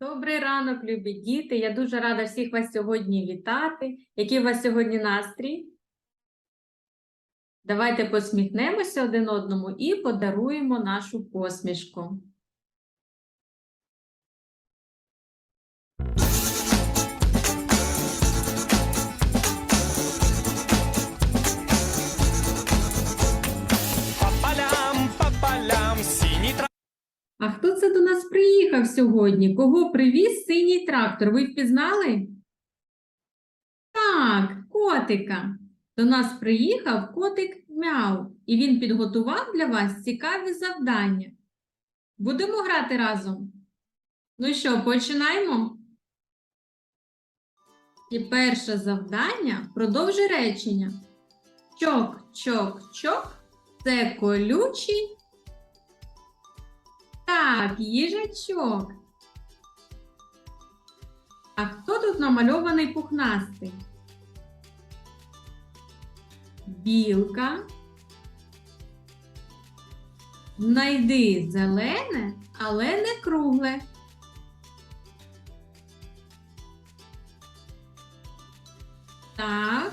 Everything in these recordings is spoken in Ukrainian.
Добрий ранок, любі діти. Я дуже рада всіх вас сьогодні вітати. Який у вас сьогодні настрій? Давайте посміхнемося один одному і подаруємо нашу посмішку. А хто це до нас приїхав сьогодні? Кого привіз синій трактор? Ви впізнали? Так, котика. До нас приїхав котик Мяу, і він підготував для вас цікаві завдання. Будемо грати разом? Ну що, починаємо? І перше завдання продовжи речення. Чок, чок, чок це колючий так, їжачок. А хто тут намальований пухнастий? Білка. Знайди зелене, але не кругле. Так.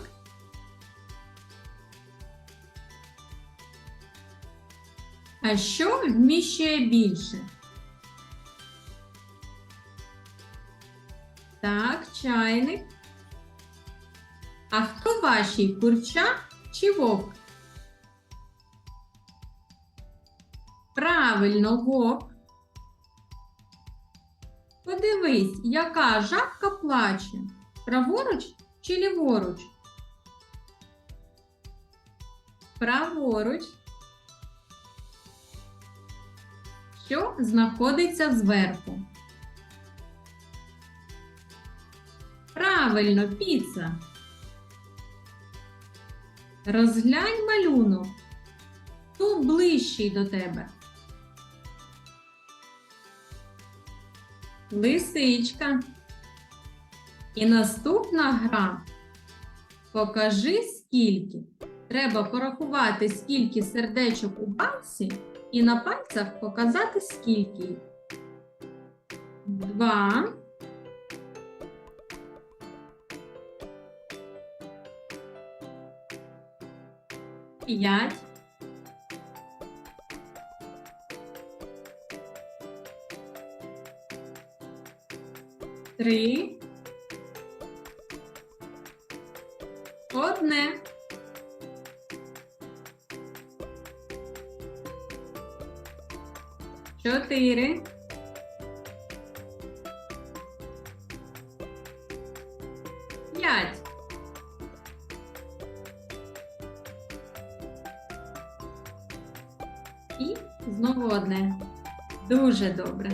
А що вміщує більше? Так, чайник. А хто ваші курча чи вовк? Правильно, вовк. Подивись, яка жабка плаче. Праворуч чи ліворуч? Праворуч. Що знаходиться зверху. Правильно, піца. Розглянь малюнок. Хто ближчий до тебе? Лисичка. І наступна гра. Покажи скільки. Треба порахувати, скільки сердечок у банці і на пальцях показати скільки. Два. П'ять. Три. Одне. Чотири. П'ять. І знову одне. Дуже добре.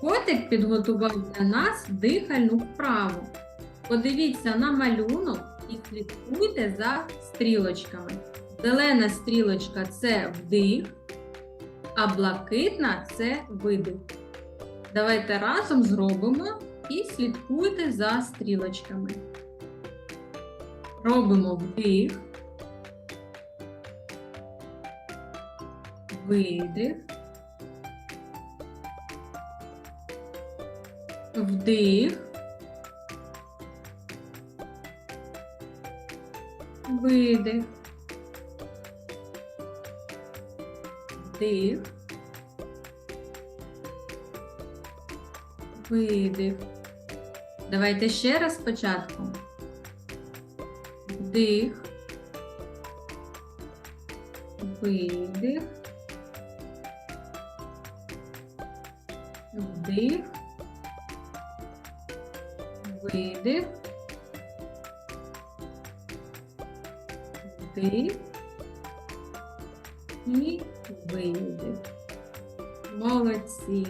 Котик підготував для нас дихальну вправу. Подивіться на малюнок і слідкуйте за стрілочками. Зелена стрілочка це вдих, а блакитна це видих. Давайте разом зробимо і слідкуйте за стрілочками. Робимо вдих, видих, вдих, видих. Вдих. Видих. Давайте ще раз спочатку. Вдих. Видих. Вдих. Видих. Вдих. І видих. Молодці.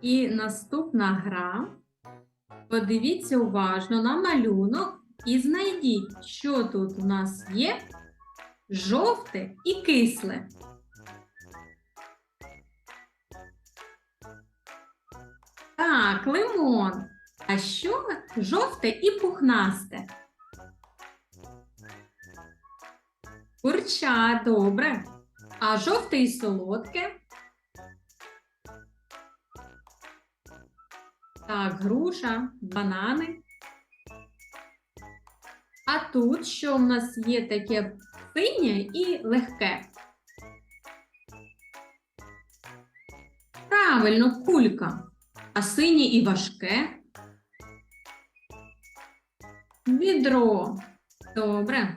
І наступна гра. Подивіться уважно на малюнок і знайдіть, що тут у нас є жовте і кисле. Так, лимон. А що жовте і пухнасте? Курча, добре. А жовте і солодке? Так, груша, банани. А тут що в нас є таке синє і легке? Правильно, кулька. А синє і важке? Відро. Добре.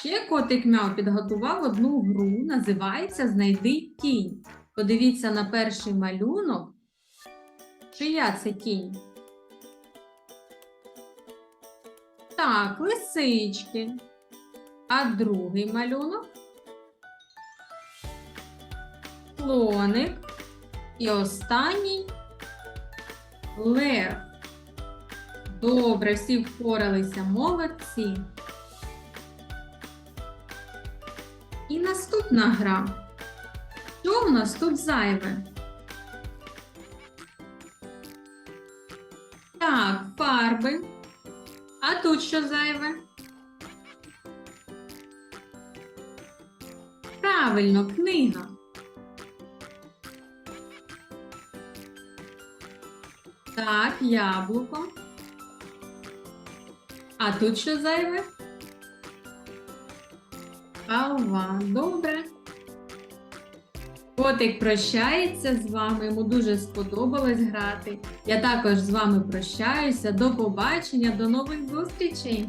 Ще котик Мяу підготував одну гру, називається Знайди тінь. Подивіться на перший малюнок. Чия це тінь? Так, лисички. А другий малюнок? Слоник. І останній лев. Добре, всі впоралися, молодці. І наступна гра. Що в нас тут зайве? Так, фарби. А тут що зайве? Правильно, книга. Так, яблуко. А тут що зайве? Халва. Добре. Котик прощається з вами, йому дуже сподобалось грати. Я також з вами прощаюся. До побачення, до нових зустрічей!